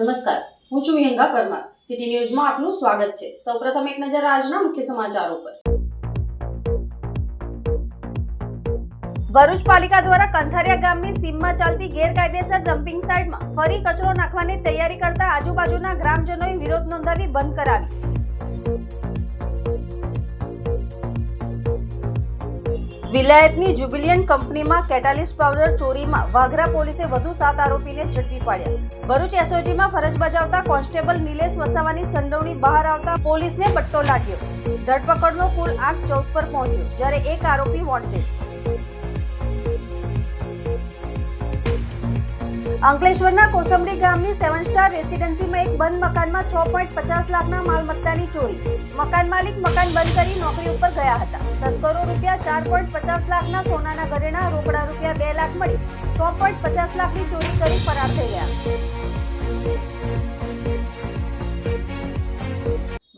નમસ્કાર. હું છું વિહંગા પરમાર. સિટી ન્યૂઝમાં આપનું સ્વાગત છે. સૌપ્રથમ એક નજર આજના મુખ્ય સમાચારો પર. ભરૂચ પાલિકા દ્વારા કંથારિયા ગામની સીમમાં ચાલતી ગેરકાયદેસર ડમ્પિંગ સાઇટમાં ફરી કચરો નાખવાની તૈયારી કરતા આજુબાજુના ગ્રામજનોએ વિરોધ નોંધાવી બંધ કરાવી. વિલાયતની જુબિલિયન કંપનીમાં કેટાલિસ્ટ પાવડર ચોરીમાં વાઘરા પોલીસે વધુ સાત આરોપીને ઝડપી પાડ્યા. ભરૂચ એસઓજીમાં ફરજ બજાવતા કોન્સ્ટેબલ નિલેશ વસાવાની સંડોવણી બહાર આવતા પોલીસને પટ્ટો લાગ્યો. ધરપકડનો કુલ આંક ચૌદ પર પહોંચ્યો, જ્યારે એક આરોપી વોન્ટેડ અંકલેશ્વરના કોસંબડી ગામની સેવન સ્ટાર રેસિડેન્સીમાં એક બંધ મકાનમાં છ પોઈન્ટ પચાસ લાખના માલમત્તાની ચોરી. મકાન માલિક મકાન બંધ કરી નોકરી ઉપર ગયા હતા. તસ્કરો રૂપિયા ચાર પોઈન્ટ પચાસ લાખના સોનાના ઘરેણા રોકડા રૂપિયા બે લાખ મળી. છ પોઈન્ટ પચાસ લાખની ચોરી કરી ફરાર થઈ ગયા.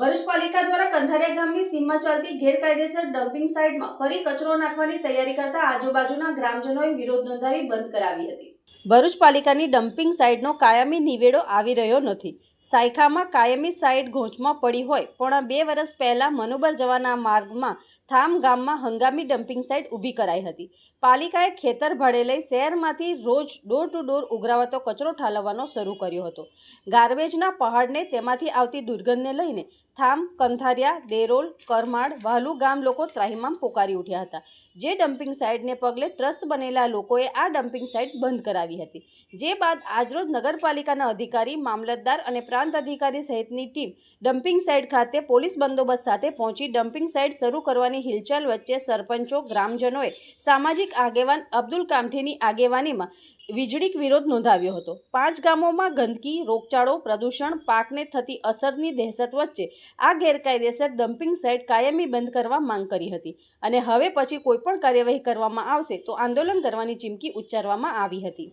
ભરૂચ પાલિકા દ્વારા કંધારિયા ગામની સીમમાં ચાલતી ગેરકાયદેસર ડમ્પિંગ સાઇટમાં ફરી કચરો નાખવાની તૈયારી કરતા આજુબાજુના ગ્રામજનોએ વિરોધ નોંધાવી બંધ કરાવી હતી. ભરૂચ પાલિકાની ડમ્પિંગ સાઇટનો કાયમી નિવેડો આવી રહ્યો નથી. સાયખામાં કાયમી સાઇટ ઘોંચમાં પડી હોય, પણ બે વર્ષ પહેલાં મનુબર જવાના માર્ગમાં થામ ગામમાં હંગામી ડમ્પિંગ સાઇટ ઊભી કરાઈ હતી. પાલિકાએ ખેતર ભાડે લઈ શહેરમાંથી રોજ ડોર ટુ ડોર ઉઘરાવાતો કચરો ઠાલવવાનો શરૂ કર્યો હતો. ગાર્બેજના પહાડને તેમાંથી આવતી દુર્ગંધને લઈને થામ, કંથારિયા, ડેરોલ કરમાડ વાલુ ગામ લોકો ત્રાહિમામ પોકારી ઉઠ્યા હતા. જે ડમ્પિંગ સાઇટને પગલે ટ્રસ્ટ બનેલા લોકોએ આ ડમ્પિંગ સાઇટ બંધ કરાવી હતી. જે બાદ આજરોજ નગરપાલિકાના અધિકારી, મામલતદાર અને પ્રાંત અધિકારી સહિતની ટીમ ડમ્પિંગ સાઇટ ખાતે પોલીસ બંદોબસ્ત સાથે પહોંચી ડમ્પિંગ સાઇટ શરૂ કરવાની હિલચાલ વચ્ચે સરપંચો, ગ્રામજનોએ સામાજિક આગેવાન અબ્દુલ કામઠીની આગેવાનીમાં વીજળીક વિરોધ નોંધાવ્યો હતો. પાંચ ગામોમાં ગંદકી, રોગચાળો, પ્રદૂષણ, પાકને થતી અસરની દહેશત વચ્ચે આ ગેરકાયદેસર ડમ્પિંગ સાઇટ કાયમી બંધ કરવા માંગ કરી હતી અને હવે પછી કોઈપણ કાર્યવાહી કરવામાં આવશે તો આંદોલન કરવાની ચીમકી ઉચ્ચારવામાં આવી હતી.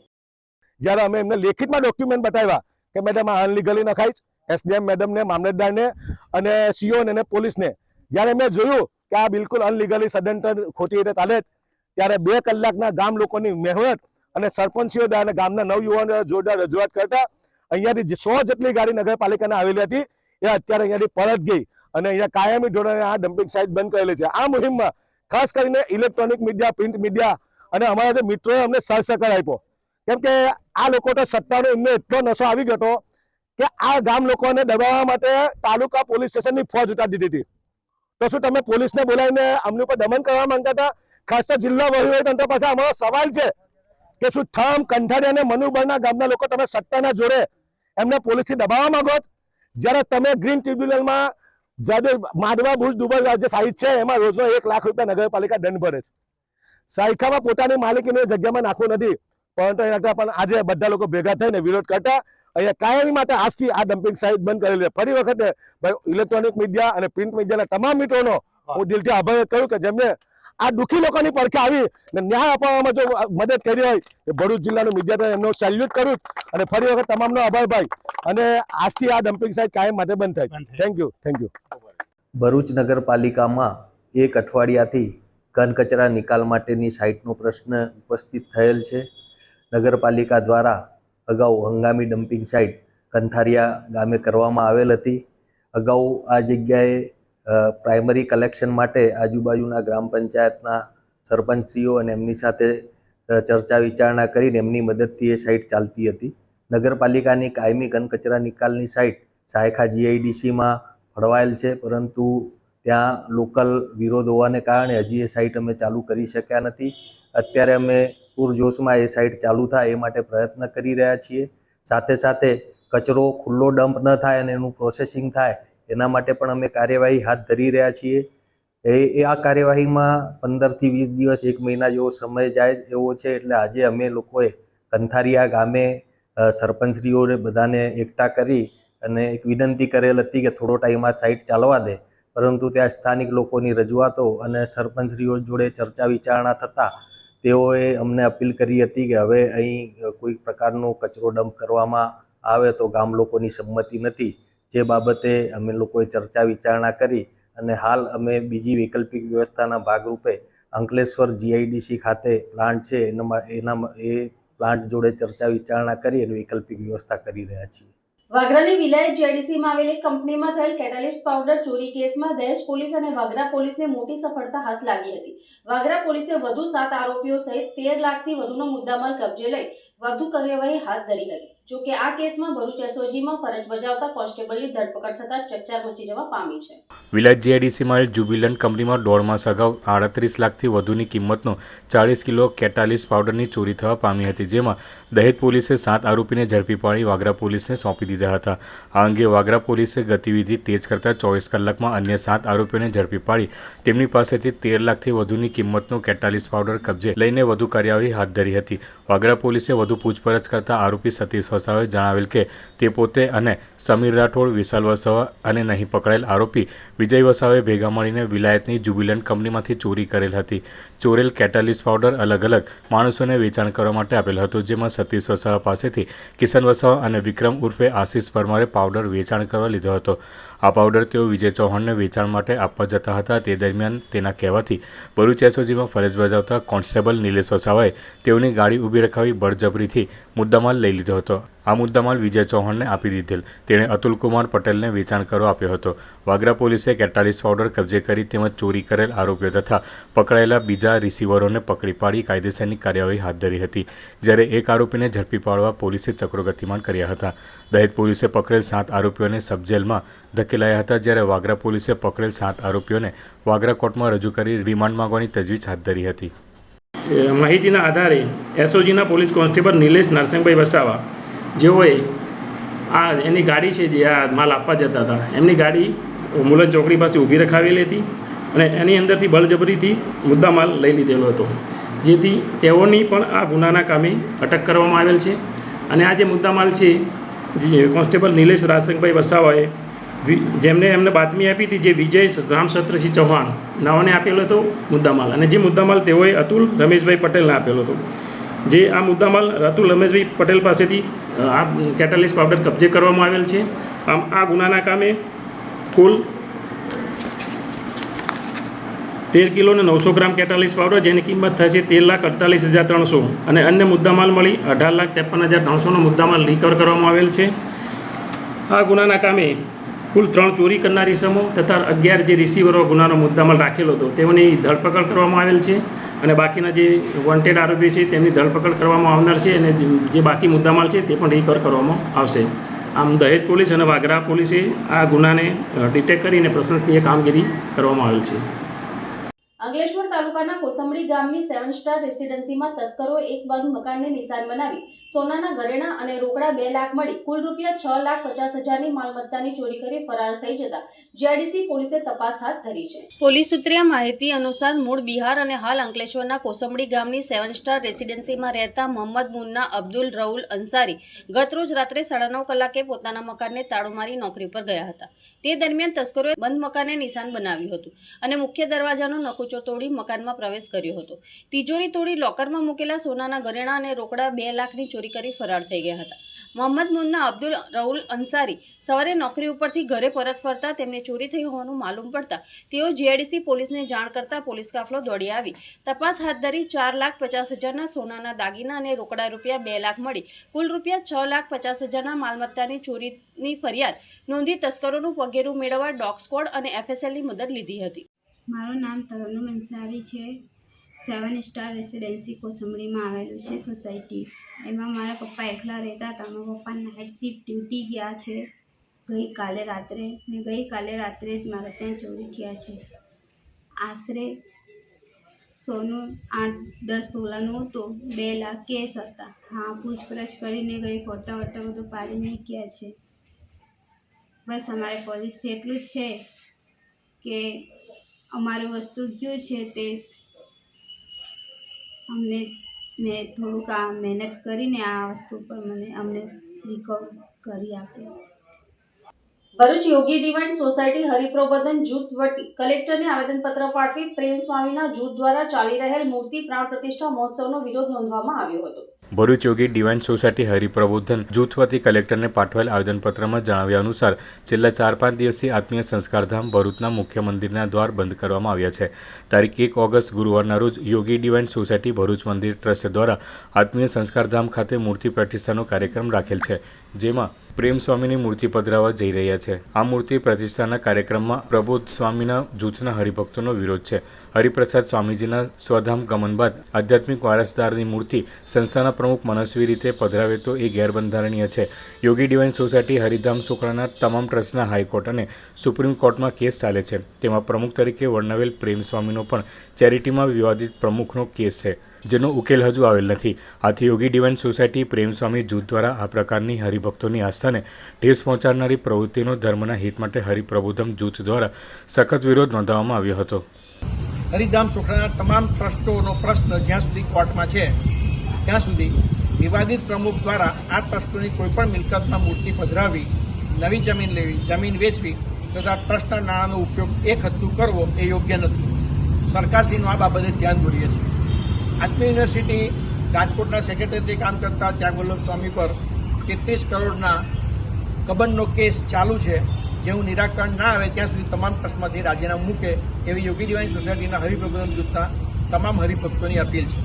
જ્યારે અમે એમને લેખિતમાં ડોક્યુમેન્ટ બતાવ્યા કે મેડમ આ અનલીગલી નખાય છે એસડીએમ મેડમને મામલતદારને અને સીઓને અને પોલીસને. જ્યારે મેં જોયું કે આ બિલકુલ અનલીગલી સદંતર ખોટી રીતે ચાલે ત્યારે બે કલાકના ગામ લોકોની મહેનત અને સરપંચીઓ અને ગામના નવયુવાનો જોરદાર રજૂઆત કરતા અહીંયાથી સો જેટલી ગાડી નગરપાલિકાને આવેલી હતી, એ અત્યારે અહીંયાથી પરત ગઈ અને અહીંયા કાયમી ધોરણે આ ડમ્પિંગ સાઇટ બંધ કરેલી છે. આ મુહિમમાં ખાસ કરીને ઇલેક્ટ્રોનિક મીડિયા પ્રિન્ટ મીડિયા અને અમારા જે મિત્રોએ અમને સહસહકાર આપ્યો. કેમ કે આ લોકો તો સત્તાનો એમને એટલો નશો આવી ગયો હતો કે આ ગામ લોકોને દબાવવા માટે તાલુકા પોલીસ સ્ટેશનની ફોજ ઉતારી દીધી હતી. તો શું તમે પોલીસને બોલાવીને અમને ઉપર દમન કરવા માંગતા હતા? ખાસ તો જિલ્લા વહીવટતંત્ર પાસે અમારો સવાલ છે. કે શું થામ કંઠારી અને મનુબળના ગામના લોકો તમે સત્તાના જોડે એમને પોલીસથી દબાવવા માંગો છો? જ્યારે તમે ગ્રીન ટ્રિબ્યુનલમાં જ્યારે માંડવા ભુજ દુબઈ જે સાહિત છે એમાં રોજનો એક લાખ રૂપિયા નગરપાલિકા દંડ ભરે છે. સાયખામાં પોતાની માલિકીને જગ્યામાં નાખવું નથી. પરંતુ એના પણ આજે બધા લોકો ભેગા થઈને વિરોધ કરતા. અહીંયા કાયમી માટે આજથી આ ડમ્પિંગ સાઇટ બંધ કરેલી છે. ફરી વખતે ઇલેક્ટ્રોનિક મીડિયા અને પ્રિન્ટ મીડિયાના તમામ મિત્રોનો હું. દિલથી આભાર કહ્યું કે જેમને આ દુઃખી લોકોની પડખે આવી ને ન્યાય અપાવવામાં જો મદદ કરી હોય એ ભરૂચ જિલ્લાનું મીડિયા એમનો સેલ્યુટ કરું અને ફરી વખત તમામનો આભાર ભાઈ. અને આજથી આ ડમ્પિંગ સાઇટ કાયમ માટે બંધ થાય thank you thank you Bharuch નગરપાલિકામાં એક અઠવાડિયાથી ઘન કચરા નિકાલ માટેની સાઇટનો પ્રશ્ન ઉપસ્થિત થયેલ છે. નગરપાલિકા દ્વારા અગાઉ હંગામી ડમ્પિંગ સાઇટ કંથારિયા ગામે કરવામાં આવેલ હતી. અગાઉ આ જગ્યાએ પ્રાઇમરી કલેક્શન માટે આજુબાજુના ગ્રામ પંચાયતના સરપંચશ્રીઓ અને એમની સાથે ચર્ચા વિચારણા કરીને એમની મદદથી એ સાઇટ ચાલતી હતી. નગરપાલિકાની કાયમી ઘનકચરા નિકાલની સાઇટ સાયખા જીઆઈડીસીમાં ફળવાયેલ છે, પરંતુ ત્યાં લોકલ વિરોધ હોવાને કારણે હજી એ સાઇટ અમે ચાલુ કરી શક્યા નથી. અત્યારે અમે પૂરજોશમાં એ સાઇટ ચાલુ થાય એ માટે પ્રયત્ન કરી રહ્યા છીએ. સાથે સાથે કચરો ખુલ્લો ડમ્પ ન થાય અને એનું પ્રોસેસિંગ થાય એના માટે પણ અમે કાર્યવાહી હાથ ધરી રહ્યા છીએ. એ આ કાર્યવાહીમાં પંદરથી વીસ દિવસ, એક મહિના જેવો સમય જાય, એવો છે, એટલે આજે અમે લોકોએ કંથારિયા ગામે સરપંચશ્રીઓને બધાને એકઠા કરી અને એક વિનંતી કરેલ હતી કે થોડો ટાઈમ આ સાઇટ ચાલવા દે. પરંતુ ત્યાં સ્થાનિક લોકોની રજૂઆતો અને સરપંચશ્રીઓ જોડે ચર્ચા વિચારણા થતાં તેઓએ અમને અપીલ કરી હતી કે હવે અહીં કોઈ પ્રકારનો કચરો ડમ્પ કરવામાં આવે તો ગામ લોકોની સંમતિ નથી. જે બાબતે અમે લોકોએ ચર્ચા વિચારણા કરી અને હાલ અમે બીજી વૈકલ્પિક વ્યવસ્થાના ભાગરૂપે અંકલેશ્વર જીઆઈડીસી ખાતે પ્લાન્ટ છે એનામાં એનામાં એ પ્લાન્ટ જોડે ચર્ચા વિચારણા કરી અને વૈકલ્પિક વ્યવસ્થા કરી રહ્યા છીએ. વાગરાની વિલાયત જેડીસીમાં આવેલી કંપનીમાં થયેલ કેટાલિસ્ટ પાવડર ચોરી કેસમાં દહેજ પોલીસ અને વાગરા પોલીસને મોટી સફળતા હાથ લાગી હતી. વાગરા પોલીસે વધુ સાત આરોપીઓ સહિત તેર લાખથી વધુનો મુદ્દામાલ કબજે લઈ વધુ કાર્યવાહી હાથ ધરી હતી. જો કે આ કેસમાં ભરૂચ એસઓજીમાં ફરજ બજાવતા કોન્સ્ટેબલની ધરપકડ થતા ચકચાર મચી જવા પામી છે. વિલાયત જીઆઈડીસીમાં જ્યુબિલન્ટ કંપનીમાં દોઢ માસ અગાઉ આડત્રીસ લાખથી વધુની કિંમતનો ચાળીસ કિલો કેટાલિસ પાવડરની ચોરી થવા પામી હતી, જેમાં દહેજ પોલીસે સાત આરોપીને ઝડપી પાડી વાગરા પોલીસને સોંપી દીધા હતા. આ અંગે વાગરા પોલીસે ગતિવિધિ તેજ કરતા ચોવીસ કલાકમાં અન્ય સાત આરોપીઓને ઝડપી પાડી તેમની પાસેથી તેર લાખથી વધુની કિંમતનો કેટાલિસ પાવડર કબજે લઈને વધુ કાર્યવાહી હાથ ધરી હતી. વાગરા પોલીસે વધુ પૂછપરછ કરતા આરોપી સતીશ વસાવે જણાવેલ કે તે પોતે અને સમીર રાઠોડ, વિશાલ વસાવા અને નહીં પકડાયેલ આરોપી વિજય વસાવાએ ભેગા મળીને વિલાયતની જ્યુબિલન્ટ કંપનીમાંથી ચોરી કરેલ હતી. ચોરેલ કેટાલિસ પાવડર અલગ અલગ માણસોને વેચાણ કરવા માટે આપેલ હતો, જેમાં સતીશ વસાવા પાસેથી કિશન વસાવા અને વિક્રમ ઉર્ફે આશીષ પરમારે પાવડર વેચાણ કરવા લીધો હતો. આ પાવડર તેઓ વિજય ચૌહાણને વેચાણ માટે આપવા જતા હતા. તે દરમિયાન તેના કહેવાથી ભરૂચ એસઓજીમાં ફરજ બજાવતા કોન્સ્ટેબલ નિલેશ વસાવાએ તેઓની ગાડી ઊભી રખાવી બળજબરીથી મુદ્દામાલ લઈ લીધો હતો. આ મુદ્દામાલ વિજય ચૌહાણને આપી દીધેલ. તેણે અતુલકુમાર પટેલને વેચાણ કરવા આપ્યો હતો. વાગરા પોલીસે કેટાલીસ પાવડર કબજે કરી તેમજ ચોરી કરેલ આરોપીઓ તથા પકડાયેલા બીજા રિસીવરોને પકડી પાડી કાયદેસરની કાર્યવાહી હાથ ધરી હતી. જ્યારે એક આરોપીને ઝડપી પાડવા પોલીસે ચક્રો ગતિમાન કર્યા હતા. દહેજ પોલીસે પકડેલ સાત આરોપીઓને સબજેલમાં ધકેલાયા હતા, જ્યારે વાગરા પોલીસે પકડેલ સાત આરોપીઓને વાગરા કોર્ટમાં રજૂ કરી રિમાન્ડ માંગવાની તજવીજ હાથ ધરી હતી. માહિતીના આધારે એસઓજીના પોલીસ કોન્સ્ટેબલ નિલેશ નરસિંહભાઈ વસાવા જેઓએ આ એની ગાડી છે જે આ માલ આપવા જતા હતા. એમની ગાડી મુલન ચોકડી પાસે ઊભી રખાવેલી હતી અને એની અંદરથી બળજબરીથી મુદ્દામાલ લઈ લીધેલો હતો. જેથી તેઓની પણ આ ગુનાના કામે અટક કરવામાં આવેલ છે. અને આ જે મુદ્દામાલ છે, જે કોન્સ્ટેબલ નિલેશ રાસંગભાઈ વસાવાએ જેમને એમને બાતમી આપી હતી જે વિજય રામસત્રસિંહ ચૌહાણ, નાઓને આપેલો હતો મુદ્દામાલ અને જે મુદ્દામાલ તેઓએ અતુલ રમેશભાઈ પટેલને આપેલો હતો. જે આ મુદ્દામાલ રાતુલ રમેશભાઈ પટેલ પાસેથી આ કેટાલિસ્ટ પાવડર કબજે કરવામાં આવેલ છે. આમ, આ ગુનાના કામે કુલ તેર કિલો અને નવસો ગ્રામ કેટાલિસ પાવડર જેની કિંમત થશે તેર લાખ અડતાલીસ હજાર ત્રણસો. અને અન્ય મુદ્દામાલ મળી અઢાર લાખ ત્રેપન હજાર ત્રણસોનો મુદ્દામાલ રિકવર કરવામાં આવેલ છે. આ ગુનાના કામે કુલ ત્રણ ચોરી કરનાર ઇસમો તથા અગિયાર જે રિસીવરો ગુનાનો મુદ્દામાલ રાખેલો હતો, તેઓની ધરપકડ કરવામાં આવેલ છે. અને બાકીના જે વોન્ટેડ આરોપી છે, તેમની ધરપકડ કરવામાં આવનાર છે અને જે- બાકી મુદ્દામાલ છે તે પણ રિકવર કરવામાં આવશે. આમ દહેજ પોલીસ અને વાગરા પોલીસે આ ગુનાને ડિટેક્ટ કરીને પ્રશંસનીય કામગીરી કરવામાં આવેલ છે. અંકલેશ્વર તાલુકાના કોસંબડી ગામની સેવન સ્ટાર રેસીડન્સીમાં તસ્કરો એક બાજુ મકાનને નિશાન બનાવી સોનાના ઘરેણા અને રોકડા બે લાખ મળી. કુલ રૂપિયા છ લાખ પચાસ હજારની માલમત્તાની ચોરી કરી ફરાર થઈ જતા જીઆઈડીસી પોલીસે તપાસ હાથ ધરી છે. પોલીસ સૂત્રીય માહિતી અનુસાર મૂળ બિહાર અને હાલ અંકલેશ્વરના કોસંબડી ગામની સેવન સ્ટાર રેસીડન્સીમાં રહેતા મોહમ્મદ મુન્ના અબ્દુલ રઉલ અંસારી ગતરોજ રાત્રે સાડા નવ કલાકે પોતાના મકાનને તાળું મારી નોકરી પર ગયા હતા. તે દરમિયાન તસ્કરોએ બંધ મકાનને નિશાન બનાવ્યું હતું અને મુખ્ય દરવાજાનું નકુચો તોડી મકાનમાં પ્રવેશ કર્યો હતો. તિજોરી તોડી લોકરમાં મૂકેલા સોનાના ઘરેણા અને રોકડા બે લાખની ચોરી કરી ફરાર થઈ ગયા હતા. મોહમ્મદ મુન્ના અબ્દુલ રઉલ અંસારી સવારે નોકરી ઉપરથી ઘરે પરત ફરતા તેમને ચોરી થઈ હોવાનું માલુમ પડતા તેઓ જીઆઈડીસી પોલીસને જાણ કરતા પોલીસ કાફલો દોડી આવી. તપાસ હાથ ધરી ચાર લાખ પચાસ હજારના સોનાના દાગીના અને રોકડા રૂપિયા બે લાખ મળી. કુલ રૂપિયા છ લાખ પચાસ હજારના માલમત્તાની ચોરીની ફરિયાદ નોંધી તસ્કરોનું પગેરું મેળવવા ડોગ સ્કોડ અને એફએસએલની મદદ લીધી હતી. મારું નામ તરન્નુમ અંસારી છે. સેવન સ્ટાર રેસિડેન્સી કોસંબડીમાં આવેલું છે સોસાયટી એમાં મારા પપ્પા એકલા રહેતા હતા. મારા પપ્પા નાઇટ શિફ્ટ ડ્યુટી ગયા છે. ગઈકાલે રાત્રે ને ગઈકાલે રાત્રે જ મારા ત્યાં ચોરી થયા છે. આશરે સોનું આઠ દસ તોલાનું હતું. બે લાખ કેસ હતા. હા, પૂછપરછ કરીને ગઈ, ફોટા વોટા બધું પાડીને ગયા છે. બસ અમારે પોલીસથી એટલું જ છે કે અમારું વસ્તુ કયું છે તે અમને મેં થોડુંક આ મહેનત કરીને આ વસ્તુ પર મને અમને રિકવર કરી આપે. ભરૂચ યોગી ડિવાઇન સોસાયટી હરિપ્રબોધન જૂથ વતી કલેક્ટરને આવેદનપત્ર પાઠવી પ્રેમ સ્વામીના જૂથ દ્વારા ચાલી રહેલ મૂર્તિ પ્રાણ પ્રતિષ્ઠા મહોત્સવનો વિરોધ નોંધવામાં આવ્યો હતો. ભરૂચ યોગી ડિવાઇન સોસાયટી હરિપ્રબોધન જૂથ વતી કલેક્ટરને પાઠવેલ આવેદનપત્રમાં જણાવ્યા અનુસાર, છેલ્લા ચાર પાંચ દિવસથી આત્મીય સંસ્કારધામ ભરૂચના મુખ્ય મંદિરના દ્વાર બંધ કરવામાં આવ્યા છે. તારીખ એક ઓગસ્ટ ગુરુવારના રોજ યોગી ડિવાઇન સોસાયટી ભરૂચ મંદિર ટ્રસ્ટ દ્વારા આત્મીય સંસ્કારધામ ખાતે મૂર્તિ પ્રતિષ્ઠાનો કાર્યક્રમ રાખેલ છે. જેમાં પ્રેમ સ્વામીની મૂર્તિ પધરાવવા જઈ રહ્યા છે. આ મૂર્તિ પ્રતિષ્ઠાના કાર્યક્રમમાં પ્રબોધ સ્વામીના જૂથના હરિભક્તોનો વિરોધ છે. હરિપ્રસાદ સ્વામીજીના સ્વધામ ગમન બાદ આધ્યાત્મિક વારસદારની મૂર્તિ સંસ્થાના પ્રમુખ મનસ્વી રીતે પધરાવે તો એ ગેરબંધારણીય છે. યોગી ડિવાઇન સોસાયટી હરિધામ સોકડાના તમામ ટ્રસ્ટના હાઈકોર્ટ અને સુપ્રીમ કોર્ટમાં કેસ ચાલે છે. તેમાં પ્રમુખ તરીકે વર્ણવેલ પ્રેમ સ્વામીનો પણ ચેરિટીમાં વિવાદિત પ્રમુખનો કેસ છે. જેનો ઉકેલ હજુ આવેલ નથી. આથી યોગી ડિવાઇન સોસાયટી પ્રેમસ્વામી જૂથ દ્વારા આ પ્રકારની હરિભક્તોની આસ્થાને ઠેસ પહોંચાડનારી પ્રવૃત્તિનો ધર્મના હિત માટે હરિપ્રબોધમ જૂથ દ્વારા સખત વિરોધ નોંધાવવામાં આવ્યો હતો. હરિધામ સુખડાના તમામ ટ્રસ્ટોનો પ્રશ્ન જ્યાં સુધી કોર્ટમાં છે, ત્યાં સુધી વિવાદિત પ્રમુખ દ્વારા આ ટ્રસ્ટોની કોઈપણ મિલકતમાં મૂર્તિ પધરાવી, નવી જમીન લેવી, જમીન વેચવી તથા ટ્રસ્ટના નાણાંનો ઉપયોગ એક હતું કરવો એ યોગ્ય નથી. સરકારશ્રીનું આ બાબતે ધ્યાન દોરીએ છીએ. આત્મી યુનિવર્સિટી રાજકોટના સેક્રેટરી કામ કરતા ત્યાગવલ્લભ સ્વામી પર તેત્રીસ કરોડના કબનનો કેસ ચાલુ છે. જેનું નિરાકરણ ના આવે ત્યાં સુધી તમામ ટ્રસ્ટમાંથી રાજીનામું મૂકે એવી યોગી ડિવાઇન સોસાયટીના હરિપ્રબોધન જૂથના તમામ હરિભક્તોની અપીલ છે.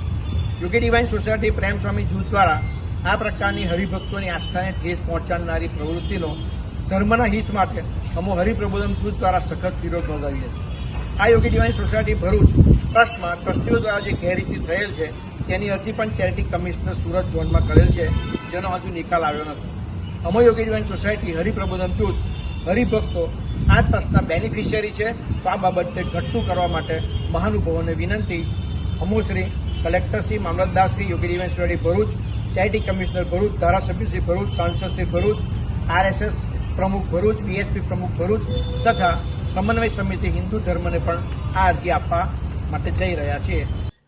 યોગી ડિવાઇન સોસાયટી પ્રેમ સ્વામી જૂથ દ્વારા આ પ્રકારની હરિભક્તોની આસ્થાને ઠેસ પહોંચાડનારી પ્રવૃત્તિનો ધર્મના હિત માટે અમો હરિપ્રબોધન જૂથ દ્વારા સખત વિરોધ નોંધાવીએ છીએ. આ યોગી ડિવાઇન સોસાયટી ભરૂચ ટ્રસ્ટમાં ટ્રસ્ટીઓ દ્વારા જે ગેરરીતિ થયેલ છે, તેની અરજી પણ ચેરિટી કમિશનર સુરત ઝોનમાં કરેલ છે, જેનો હજુ નિકાલ આવ્યો નથી. અમો યોગી ડિવાઇન સોસાયટી હરિપ્રબોધન જૂથ, હરિભક્તો, આ ટ્રસ્ટના બેનિફિશિયરી છે, તો આ બાબતે ઘટતું કરવા માટે મહાનુભાવોને વિનંતી અમુશ્રી કલેક્ટરશ્રી મામલતદારશ્રી Yogi society Bharuch, charity commissioner Bharuch ધારાસભ્યશ્રી Bharuch સાંસદશ્રી ભરૂચ, આરએસએસ પ્રમુખ ભરૂચ, બીએસપી પ્રમુખ ભરૂચ તથા સમન્વય સમિતિ હિન્દુ ધર્મને પણ આ અરજી આપવા માટે જઈ રહ્યા છીએ.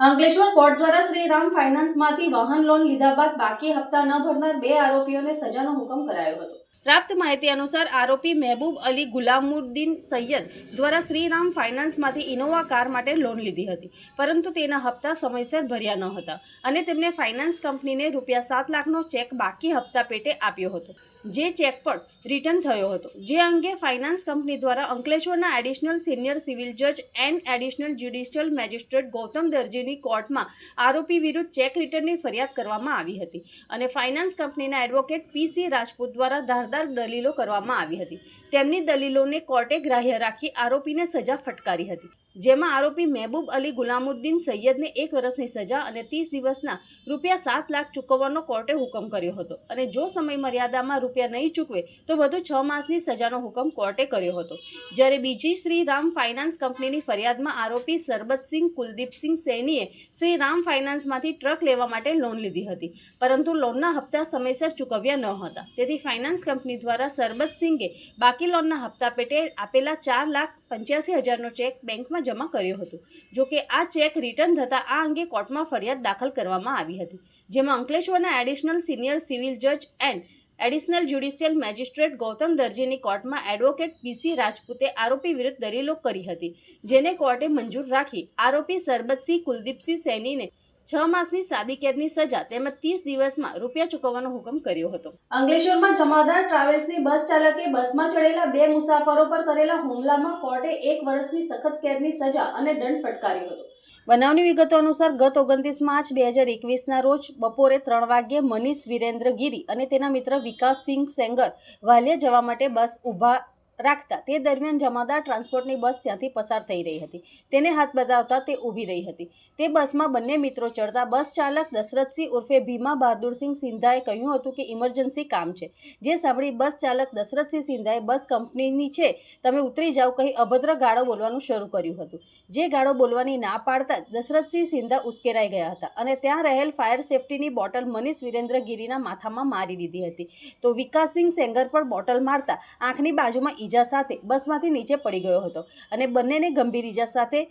અંકલેશ્વર કોર્ટ દ્વારા શ્રી રામ ફાઇનાન્સમાંથી વાહન લોન લીધા બાદ બાકી હપ્તા ન ભરનાર બે આરોપીઓને સજાનો હુકમ કરાયો હતો. પ્રાપ્ત માહિતી અનુસાર આરોપી મહેબૂબ અલી ગુલામુદ્દીન સૈયદ દ્વારા શ્રીરામ ફાઇનાન્સમાંથી ઇનોવા કાર માટે લોન લીધી હતી, પરંતુ તેના હપ્તા સમયસર ભર્યા ન હતા અને તેમને ફાઇનાન્સ કંપનીને રૂપિયા સાત લાખનો ચેક બાકી હપ્તા પેટે આપ્યો હતો. જે ચેક પણ રિટર્ન થયો હતો. જે અંગે ફાઇનાન્સ કંપની દ્વારા અંકલેશ્વરના એડિશનલ સિનિયર સિવિલ જજ and additional judicial magistrate Gautam દરજીની કોર્ટમાં આરોપી વિરુદ્ધ ચેક રિટર્નની ફરિયાદ કરવામાં આવી હતી અને ફાઇનાન્સ કંપનીના એડવોકેટ પીસી રાજપૂત દ્વારા ધારદાર દલીલો કરવામાં આવી હતી. તેમની દલીલોને કોર્ટે ગ્રાહ્ય રાખી આરોપીને સજા ફટકારી હતી. જેમાં આરોપી મહેબૂબ અલી ગુલામુદ્દીન સૈયદને એક વર્ષની સજા અને ત્રીસ દિવસના રૂપિયા સાત લાખ ચૂકવવાનો કોર્ટે હુકમ કર્યો હતો અને જો સમય મર્યાદામાં રૂપિયા નહીં ચૂકવે તો વધુ છ માસની સજાનો હુકમ કોર્ટે કર્યો હતો. જ્યારે બીજી શ્રીરામ ફાઇનાન્સ કંપનીની ફરિયાદમાં આરોપી સરબતસિંહ કુલદીપસિંહ સૈનીએ શ્રીરામ ફાઇનાન્સમાંથી ટ્રક લેવા માટે લોન લીધી હતી, પરંતુ લોનના હપ્તા સમયસર ચૂકવ્યા ન હતા. તેથી ફાઇનાન્સ કંપની દ્વારા સરબતસિંગે બાકી લોનના હપ્તા પેટે આપેલા ચાર લાખ પંચ્યાસી હજારનો ચેક બેંકમાં જમા કર્યો હતો. જોકે આ ચેક રિટર્ન થતાં આ અંગે કોર્ટમાં ફરિયાદ દાખલ કરવામાં આવી હતી, જેમાં અંકલેશ્વરના એડિશનલ સિનિયર સિવિલ જજ and additional judicial magistrate Gautam દરજીની કોર્ટમાં એડવોકેટ પીસી રાજપૂતે આરોપી વિરુદ્ધ દલીલો કરી હતી, જેને કોર્ટે મંજૂર રાખી. આરોપી સરબતસિંહ કુલદીપસિંહ સૈનીને છ માસની સાદી કેદની સજા તેમજ ત્રીસ દિવસમાં રૂપિયા ચૂકવવાનો હુકમ કર્યો હતો. અંગલેશ્વરમાં જમાદાર ટ્રાવેલ્સની બસ ચાલકે બસમાં ચડેલા બે મુસાફરો પર કરેલા હુમલામાં કોર્ટે એક વર્ષની સખત કેદની સજા અને દંડ ફટકાર્યો હતો. બનાવની વિગતો અનુસાર ગત ઓગણત્રીસ માર્ચ બે હજાર એકવીસના રોજ બપોરે ત્રણ વાગ્યે મનીષ વિરેન્દ્ર ગીરી અને તેના મિત્ર વિકાસસિંહ સેંગર વાલિયા જવા માટે બસ ઊભા રાખતા તે દરમિયાન જમાદાર ટ્રાન્સપોર્ટની બસ ત્યાંથી પસાર થઈ રહી હતી. તેને હાથ બતાવતા તે ઊભી રહી હતી. તે બસમાં બંને મિત્રો ચડતા બસ ચાલક દશરથસિંહ ઉર્ફે ભીમા બહાદુરસિંહ સિંધાએ કહ્યું હતું કે ઇમરજન્સી કામ છે. જે સાંભળી બસ ચાલક દશરથસિંહ સિંધાએ બસ કંપનીની છે, તમે ઉતરી જાઓ કહી અભદ્ર ગાળો બોલવાનું શરૂ કર્યું હતું. જે ગાળો બોલવાની ના પાડતા દશરથસિંહ સિંધા ઉશ્કેરાઈ ગયા હતા અને ત્યાં રહેલ ફાયર સેફટીની બોટલ મનીષ વિરેન્દ્ર ગિરીના માથામાં મારી દીધી હતી. તો વિકાસસિંહ સેંગર પર બોટલ મારતા આંખની બાજુમાં ઈજા સાથે બસમાંથી નીચે પડી ગયો હતો અને બંનેને ગંભીર ઈજા સાથે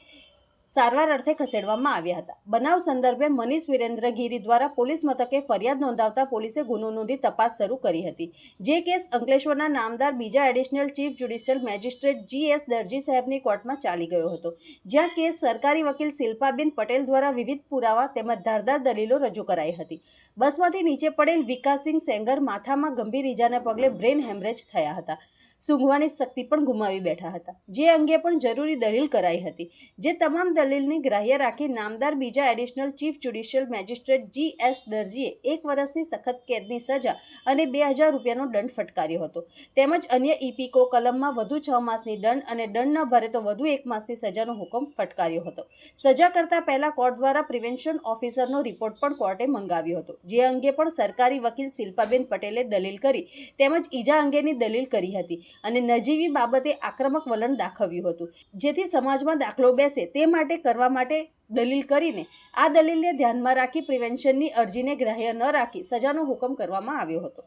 સારવાર અર્થે ખસેડવામાં આવ્યા હતા. બનાવ સંદર્ભે મનીષ વિરેન્દ્ર ગીરી દ્વારા પોલીસ મથકે ફરિયાદ નોંધાવતા પોલીસે ગુનો નોંધી તપાસ શરૂ કરી હતી. જે કેસ અંકલેશ્વરના નામદાર બીજા additional chief judicial magistrate G S દરજી સાહેબની કોર્ટમાં ચાલી ગયો હતો. જ્યાં કેસ સરકારી વકીલ શિલ્પાબેન પટેલ દ્વારા વિવિધ પુરાવા તેમજ ધારદાર દલીલો રજૂ કરાઈ હતી. બસમાંથી નીચે પડેલ વિકાસસિંહ સેંગર માથામાં ગંભીર ઈજાને પગલે બ્રેન હેમરેજ થયા હતા. સૂંઘવાની શક્તિ પણ ગુમાવી બેઠા હતા. જે અંગે પણ જરૂરી દલીલ કરાઈ હતી. જે તમામ દલીલની ગ્રાહ્ય રાખી નામદાર બીજા additional chief judicial magistrate G S દરજીએ એક વર્ષની સખત કેદની સજા અને બે હજાર રૂપિયાનો દંડ ફટકાર્યો હતો. તેમજ અન્ય ઇપીકો કલમમાં વધુ છ માસની દંડ અને દંડ ન ભરે તો વધુ એક માસની સજાનો હુકમ ફટકાર્યો હતો. સજા કરતા પહેલા કોર્ટ દ્વારા પ્રિવેન્શન ઓફિસરનો રિપોર્ટ પણ કોર્ટે મંગાવ્યો હતો. જે અંગે પણ સરકારી વકીલ શિલ્પાબેન પટેલે દલીલ કરી તેમજ ઈજા અંગેની દલીલ કરી હતી. અને નજીવી બાબતે આક્રમક વલણ દાખવ્યું હતું. જેથી સમાજમાં દાખલો બેસે તે માટે કરવા માટે દલીલ કરીને આ દલીલને ધ્યાનમાં રાખી પ્રિવેન્શનની અરજીને ગ્રાહ્ય ન રાખી સજાનો હુકમ કરવામાં આવ્યો હતો.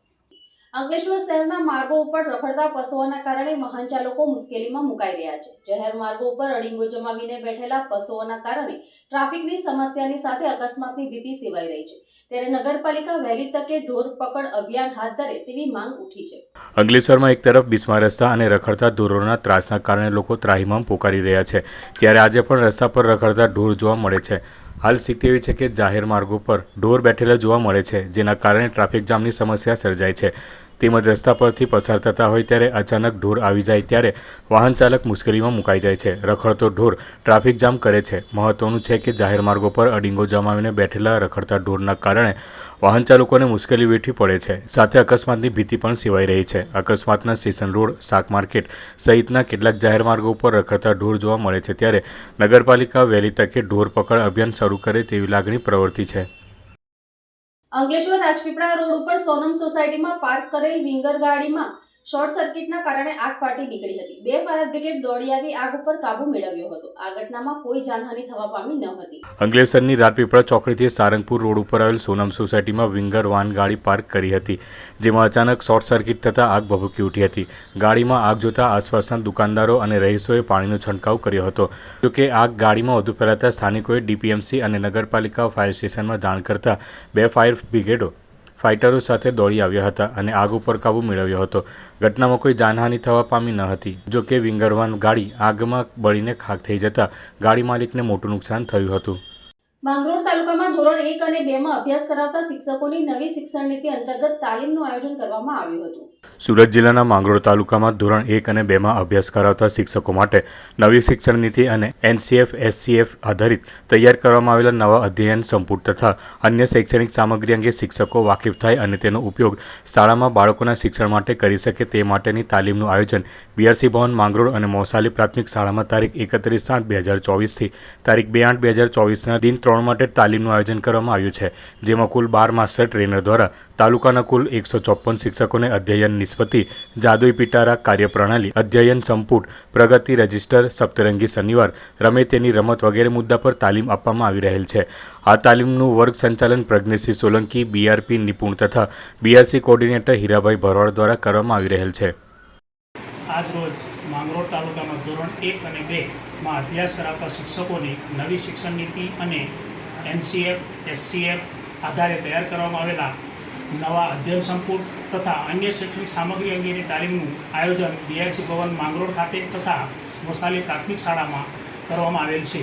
અંકલેશ્વર શહેરના માર્ગો ઉપર રખડતા પશુઓના કારણે વાહન ચાલકો મુશ્કેલીમાં મુકાઈ રહ્યા છે. જાહેર માર્ગો ઉપર અડીંગો જમાવીને બેઠેલા પશુઓના કારણે ટ્રાફિકની સમસ્યાની સાથે અકસ્માતની ભીતિ સેવાઈ રહી છે. ત્યારે નગરપાલિકા વહેલી તકે ઢોર પકડ અભિયાન હાથ ધરે તેવી માંગ ઉઠી છે. અંકલેશ્વરમાં એક તરફ બિસ્મા રસ્તા અને રખડતા ઢોરોના ત્રાસના કારણે લોકો ત્રાહિમામ પોકારી રહ્યા છે. ત્યારે આજે પણ રસ્તા પર રખડતા ઢોર જોવા મળે છે. હાલ સ્થિતિ એવી છે કે જાહેર માર્ગો પર ઢોર બેઠેલા જોવા મળે છે, જેના કારણે ટ્રાફિક જામની સમસ્યા સર્જાય છે. તેમજ રસ્તા પરથી પસાર થતા હોય ત્યારે અચાનક ઢોર આવી જાય ત્યારે વાહન ચાલક મુશ્કેલીમાં મુકાઈ જાય છે. રખડતો ઢોર ટ્રાફિક જામ કરે છે. મહત્વનું છે કે જાહેર માર્ગો પર અડીંગો જમાવીને બેઠેલા રખડતા ઢોરના કારણે વાહન ચાલકોને મુશ્કેલી વેઠવી પડે છે. સાથે અકસ્માતની ભીતિ પણ સેવાઈ રહી છે. અકસ્માતના સ્ટેશન રોડ, શાક માર્કેટ સહિતના કેટલાક જાહેર માર્ગો ઉપર રખડતા ઢોર જોવા મળે છે. ત્યારે નગરપાલિકા વહેલી તકે ઢોર પકડ અભિયાન શરૂ કરે તેવી લાગણી પ્રવર્તી છે. અંકલેશ્વર રાજપીપળા રોડ ઉપર સોનમ સોસાયટીમાં પાર્ક કરેલ વિંગર ગાડીમાં શોર્ટ સર્કિટના કારણે આગ ફાટી નીકળી હતી. બે ફાયર બ્રિગેડ દોડી આવી આગ ઉપર કાબુ મેળવ્યો હતો. આ ઘટનામાં કોઈ જાનહાનિ થવા પામી ન હતી. અંકલેશ્વરની રાજપીપળા ચોકડીથી સારંગપુર રોડ ઉપર આવેલ સોનમ સોસાયટીમાં વિંગર વાન ગાડી પાર્ક કરી હતી, જેમાં અચાનક શોર્ટ સર્કિટ થતાં આગ ભભૂકી ઉઠી હતી. ગાડીમાં આગ જોતા આસપાસના દુકાનદારો અને રહીશોએ પાણીનો છંટકાવ કર્યો હતો. જોકે આગ ગાડીમાં વધુ ફેલાતા સ્થાનિકોએ ડીપીએમસી અને નગરપાલિકા ફાયર સ્ટેશનમાં જાણ કરતા બે ફાયર બ્રિગેડો ફાઇટરો સાથે દોડી આવ્યા હતા અને આગ ઉપર કાબૂ મેળવ્યો હતો. ઘટનામાં કોઈ જાનહાનિ થવા પામી ન હતી. જો કે વિંગરવાન ગાડી આગમાં બળીને ખાક થઈ જતા ગાડી માલિકને મોટું નુકસાન થયું હતું. માંગરોળ તાલુકામાં ધોરણ એક અને બે માં અભ્યાસ કરાવતા શિક્ષકોની નવી શિક્ષણ નીતિ અંતર્ગત તાલીમનું આયોજન કરવામાં આવ્યું હતું. સુરત જિલ્લાના માંગરોળ તાલુકામાં ધોરણ એક અને બેમાં અભ્યાસ કરાવતા શિક્ષકો માટે નવી શિક્ષણ નીતિ અને એનસીએફ, એસસીએફ આધારિત તૈયાર કરવામાં આવેલા નવા અધ્યયન સંપુટ તથા અન્ય શૈક્ષણિક સામગ્રી અંગે શિક્ષકો વાકેફ થાય અને તેનો ઉપયોગ શાળામાં બાળકોના શિક્ષણ માટે કરી શકે તે માટેની તાલીમનું આયોજન બીઆરસી ભવન, માંગરોળ અને મોસાલી પ્રાથમિક શાળામાં તારીખ એકત્રીસ સાત બે હજાર ચોવીસથી તારીખ બે આઠ બે હજાર ચોવીસના દિન ત્રણ માટે તાલીમનું આયોજન કરવામાં આવ્યું છે, જેમાં કુલ બાર માસ્ટર ટ્રેનર દ્વારા તાલુકાના કુલ એકસો ચોપન શિક્ષકોને અધ્યયન નિષ્પત્તિ જાદુઈ પિટારા કાર્યપ્રણાલી, અધ્યયન સંપુટ, પ્રગતિ રજિસ્ટર, સપ્તરંગી શનિવાર રમે તેની રમત વગેરે મુદ્દા પર તાલીમ આપવામાં આવી રહેલ છે. આ તાલીમનું વર્ગ સંચાલન પ્રજ્ઞેશસિંહ સોલંકી, બીઆરપી નિપુણ તથા બીઆરસી કોર્ડિનેટર હીરાભાઈ ભરવાડ દ્વારા કરવામાં આવી રહેલ છે. આજરોજ માંગરોળ તાલુકામાં ધોરણ એક અને અભ્યાસ કરાવતા શિક્ષકોની નવી શિક્ષણ નીતિ અને એનસીએફ, એસસીએફ આધારે તૈયાર કરવામાં આવેલા નવા અધ્યયન સંકુલ તથા અન્ય શૈક્ષણિક સામગ્રી અંગેની તાલીમનું આયોજન બીઆરસી ભવન માંગરોળ ખાતે તથા મોસાલી પ્રાથમિક શાળામાં કરવામાં આવેલ છે.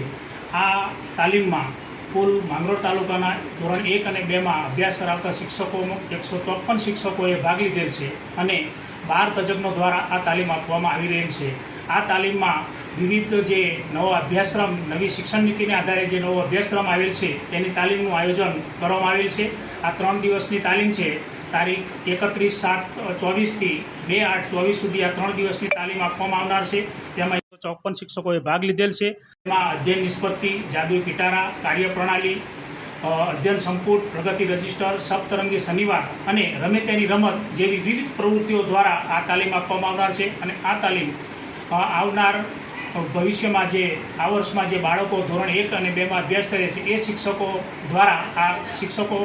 આ તાલીમમાં કુલ માંગરોળ તાલુકાના ધોરણ એક અને બેમાં અભ્યાસ કરાવતા શિક્ષકો એકસો ચોપન શિક્ષકોએ ભાગ લીધેલ છે અને બાર તજજ્ઞો દ્વારા આ તાલીમ આપવામાં આવી રહેલ છે. આ તાલીમમાં વિવિધ જે નવો અભ્યાસક્રમ, નવી શિક્ષણ નીતિને આધારે જે નવો અભ્યાસક્રમ આવેલ છે, તેની તાલીમનું આયોજન કરવામાં આવેલ છે. આ ત્રણ દિવસની તાલીમ છે. તારીખ એકત્રીસ સાત ચોવીસથી બે આઠ ચોવીસ સુધી આ ત્રણ દિવસની તાલીમ આપવામાં આવનાર છે. તેમાં ચોપન શિક્ષકોએ ભાગ લીધેલ છે. એમાં અધ્યયન નિષ્પત્તિ, જાદુઈ પિટારા, કાર્યપ્રણાલી અધ્યયન સંકુટ, પ્રગતિ રજિસ્ટર, સપ્તરંગી શનિવાર અને રમે તેની રમત જેવી વિવિધ પ્રવૃત્તિઓ દ્વારા આ તાલીમ આપવામાં આવનાર છે અને આ તાલીમ આવનાર ભવિષ્યમાં જે આ વર્ષમાં જે બાળકો ધોરણ એક અને બેમાં અભ્યાસ કરે છે, એ શિક્ષકો દ્વારા આ શિક્ષકો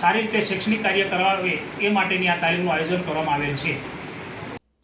સારી રીતે શૈક્ષણિક કાર્ય કરાવે એ માટેની આ તાલીમનું આયોજન કરવામાં આવેલ છે.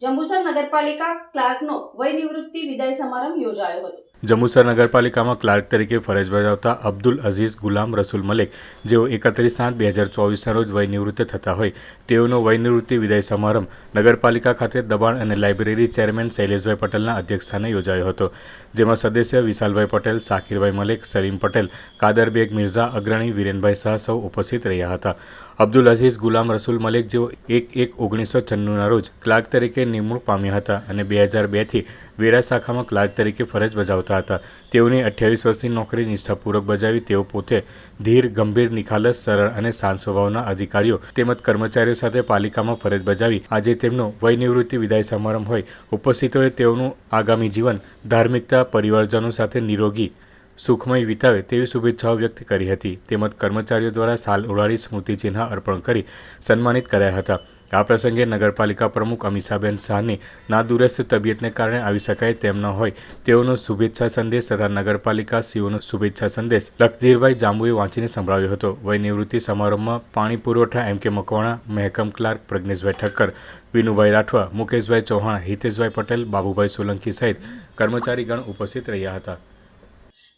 જંબુસર નગરપાલિકા ક્લાર્કનો વય નિવૃત્તિ વિદાય સમારંભ યોજાયો હતો. જંબુસર નગરપાલિકામાં ક્લાર્ક તરીકે ફરજ બજાવતા અબ્દુલ અઝીઝ ગુલામ રસુલ મલિક, જેઓ એકત્રીસ સાત બે હજાર ચોવીસના રોજ વયનિવૃત્ત થતા હોય, તેઓનો વયનિવૃત્તિ વિદાય સમારંભ નગરપાલિકા ખાતે દબાણ અને લાઇબ્રેરી ચેરમેન શૈલેષભાઈ પટેલના અધ્યક્ષસ્થાને યોજાયો હતો, જેમાં સદસ્ય વિશાલભાઈ પટેલ, સાકીરભાઈ મલિક, સલીમ પટેલ, કાદર બેગ મિર્ઝા અગ્રણી વિરેનભાઈ શાહ સૌ ઉપસ્થિત રહ્યા હતા. અબ્દુલ અઝીઝ ગુલામ રસુલ મલિક, જેઓ એક એક ઓગણીસો છન્નુંના રોજ ક્લાર્ક તરીકે નિમણૂક પામ્યા હતા અને બે હજાર બેથી વેરા શાખામાં ક્લાર્ક તરીકે ફરજ બજાવતા આવતા હતા. તેઓની અઠ્યાવીસ વર્ષની નોકરી નિષ્ઠાપૂર્વક બજાવી તેઓ પોતે ધીર, ગંભીર, નિખાલસ, સરળ અને શાંત સ્વભાવના અધિકારીઓ તેમજ કર્મચારીઓ સાથે પાલિકામાં ફરજ બજાવી આજે તેમનો વયનિવૃત્તિ વિદાય સમારંભ હોય. ઉપસ્થિતોએ તેઓનું આગામી જીવન ધાર્મિકતા, પરિવારજનો સાથે નિરોગી, સુખમય વિતાવે તેવી શુભેચ્છાઓ વ્યક્ત કરી હતી. તેમજ કર્મચારીઓ દ્વારા સાલ ઉડાડી સ્મૃતિચિહ્ન અર્પણ કરી સન્માનિત કર્યા હતા. આ પ્રસંગે નગરપાલિકા પ્રમુખ અમીષાબેન શાહની નાદુરસ્ત તબિયતને કારણે આવી શકાય તેમ ન હોય, તેઓનો શુભેચ્છા સંદેશ તથા નગરપાલિકા સીઓનો શુભેચ્છા સંદેશ લખધીરભાઈ જાંબુએ વાંચીને સંભળાવ્યો હતો. વયનિવૃત્તિ સમારોહમાં પાણી પુરવઠા એમ કે મકવાણા, મહેકમ ક્લાર્ક પ્રજ્ઞેશભાઈ ઠક્કર વિનુભાઈ રાઠવા, મુકેશભાઈ ચૌહાણ, હિતેશભાઈ પટેલ, બાબુભાઈ સોલંકી સહિત કર્મચારીગણ ઉપસ્થિત રહ્યા હતા.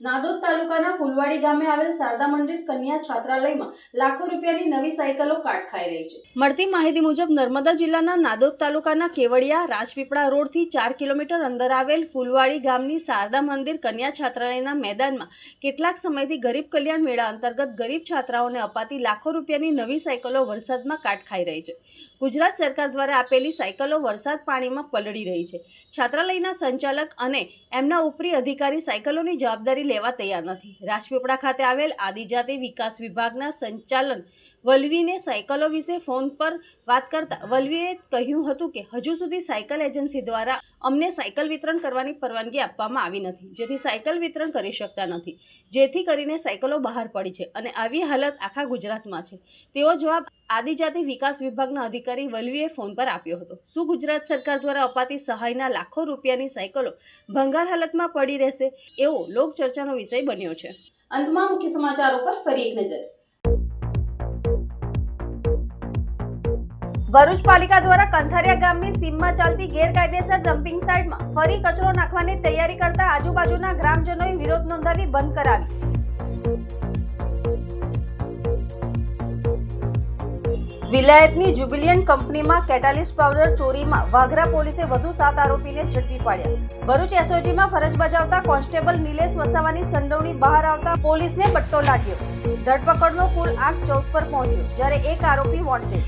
નાદોદ તાલુકાના ફુલવાડી ગામે આવેલ શારદા મંદિર કન્યા છાત્રાલયમાં લાખો રૂપિયાની નવી સાયકલો કાટ ખાઈ રહી છે. મળતી માહિતી મુજબ નર્મદા જિલ્લાના નાદોદ તાલુકાના કેવડિયા રાજપીપળા રોડથી ચાર કિલોમીટર અંદર આવેલ ફુલવાડી ગામની શારદા મંદિર કન્યા છાત્રાલયના મેદાનમાં કેટલાક સમયથી ગરીબ કલ્યાણ મેળા અંતર્ગત ગરીબ છાત્રાઓને અપાતી લાખો રૂપિયાની નવી સાયકલો વરસાદમાં કાટ ખાઈ રહી છે. ગુજરાત સરકાર દ્વારા આપેલી સાયકલો વરસાદ પાણીમાં પલળી રહી છે. છાત્રાલયના સંચાલક અને એમના ઉપરી અધિકારી સાયકલોની જવાબદારી લેવા તૈયાર નથી. રાજપીપળા ખાતે આવેલ આદિજાતિ વિકાસ વિભાગના સંચાલન વલવીને સાયકલો વિશે ફોન પર વાત કરતા વલવીએ કહ્યું હતું કે, હજુ સુધી સાયકલ એજન્સી દ્વારા અમને સાયકલ વિતરણ કરવાની પરવાનગી આપવામાં આવી નથી. જેથી સાયકલ વિતરણ કરી શકતા નથી. જેથી કરીને સાયકલો બહાર પડી છે અને આવી હાલત આખા ગુજરાતમાં છે. તેવો જવાબ આદિજાતિ વિકાસ વિભાગના અધિકારી વલવીએ ફોન પર આપ્યો હતો. શું ગુજરાત સરકાર દ્વારા અપાતી સહાયના લાખો રૂપિયાની સાયકલો ભંગાર હાલતમાં પડી રહેશે? એવો લોકચર્ચાનો વિષય બન્યો છે. અંતમાં મુખ્ય સમાચારો પર ફરી એક નજર. ભરૂચ પાલિકા દ્વારા કંથારિયા ગામની સીમમાં ચાલતી ગેરકાયદેસર ડમ્પિંગ સાઇટમાં ફરી કચરો નાખવાની તૈયારી કરતા આજુબાજુના ગ્રામજનોએ વિરોધ નોંધાવી બંધ કરાવી. વિલાયતની જુબિલિયન કંપનીમાં કેટાલિસ્ટ પાવડર ચોરીમાં વાઘરા પોલીસે વધુ સાત આરોપીને ઝડપી પાડ્યા. ભરૂચ એસઓજીમાં ફરજ બજાવતા કોન્સ્ટેબલ નિલેશ વસાવાની સંડોવણી બહાર આવતા પોલીસને પટ્ટો લાગ્યો. ધરપકડનો કુલ આંક ચૌદ પર પહોંચ્યો, જ્યારે એક આરોપી વોન્ટેડ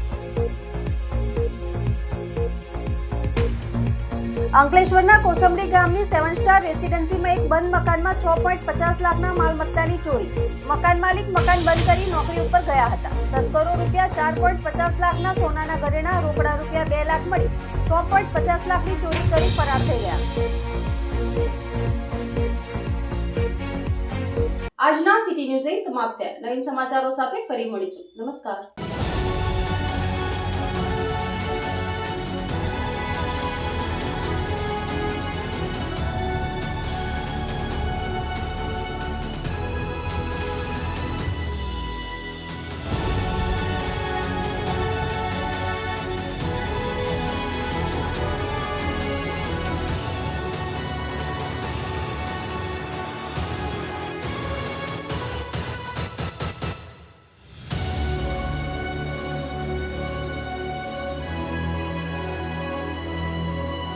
અંકલેશ્વરના કોસંબડી ગામની સેવન સ્ટાર રેસિડેન્સીમાં એક બંધ મકાનમાં છ પોઈન્ટ પચાસ લાખના માલમત્તાની ચોરી. મકાન માલિક મકાન બંધ કરી નોકરી ઉપર ગયા હતા. તસ્કરો રૂપિયા ચાર પોઈન્ટ પચાસ લાખના સોનાના ઘરેણા રોકડા રૂપિયા બે લાખ મળી. છ પોઈન્ટ પચાસ લાખની ચોરી કરી ફરાર થઈ ગયા. આજના સિટી ન્યૂઝ એ સમાપ્ત થયા. નવીન સમાચારો સાથે ફરી મળીશું. નમસ્કાર.